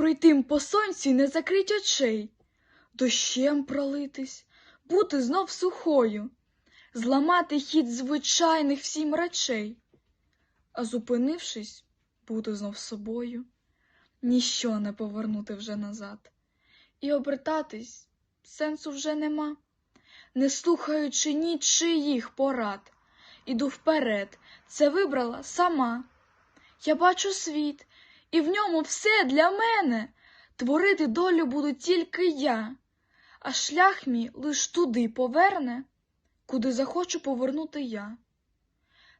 пройтим по сонцю й не закрить очей, дощем пролитись, бути знов сухою, зламати хід звичайних всім речей, а зупинившись, бути знов собою, ніщо не повернути вже назад, і обертатись сенсу вже нема, не слухаючи нічиїх порад, іду вперед, це вибрала сама. Я бачу світ, і в ньому все для мене. Творити долю буду тільки я, а шлях мій лиш туди поверне, куди захочу повернути я.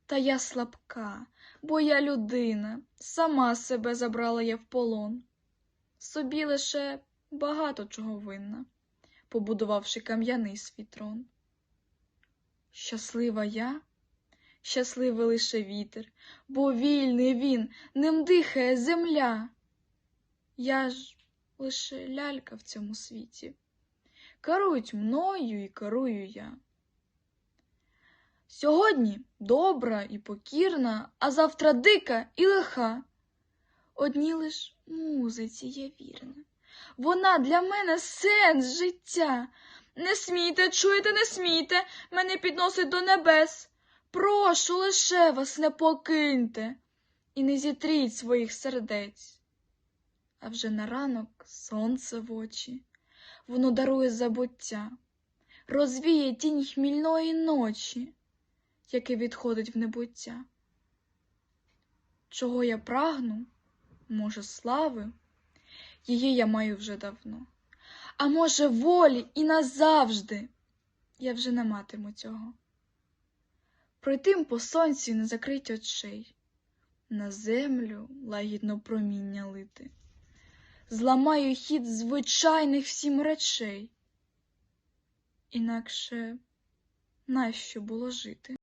Та я слабка, бо я людина, сама себе забрала я в полон. Собі лише багато чого винна, побудувавши кам'яний свій трон. Щаслива я, щасливий лише вітер, бо вільний він, ним дихає земля. Я ж лише лялька в цьому світі. Керують мною і керую я. Сьогодні добра і покірна, а завтра дика і лиха. Одній лиш музиці я вірна. Вона для мене сенс життя. Не смійте, чуєте, не смійте, мене підносить до небес. Прошу лише вас не покиньте і не зітріть своїх сердець. А вже на ранок сонце в очі, воно дарує забуття, розвіє тінь хмільної ночі, яке відходить в небуття. Чого я прагну, може, слави, її я маю вже давно, а може, волі і назавжди я вже не матиму цього. Пройтим по сонці не закрить очей, на землю лагідно проміння лити, зламаю хід звичайних всім речей, інакше нащо було жити?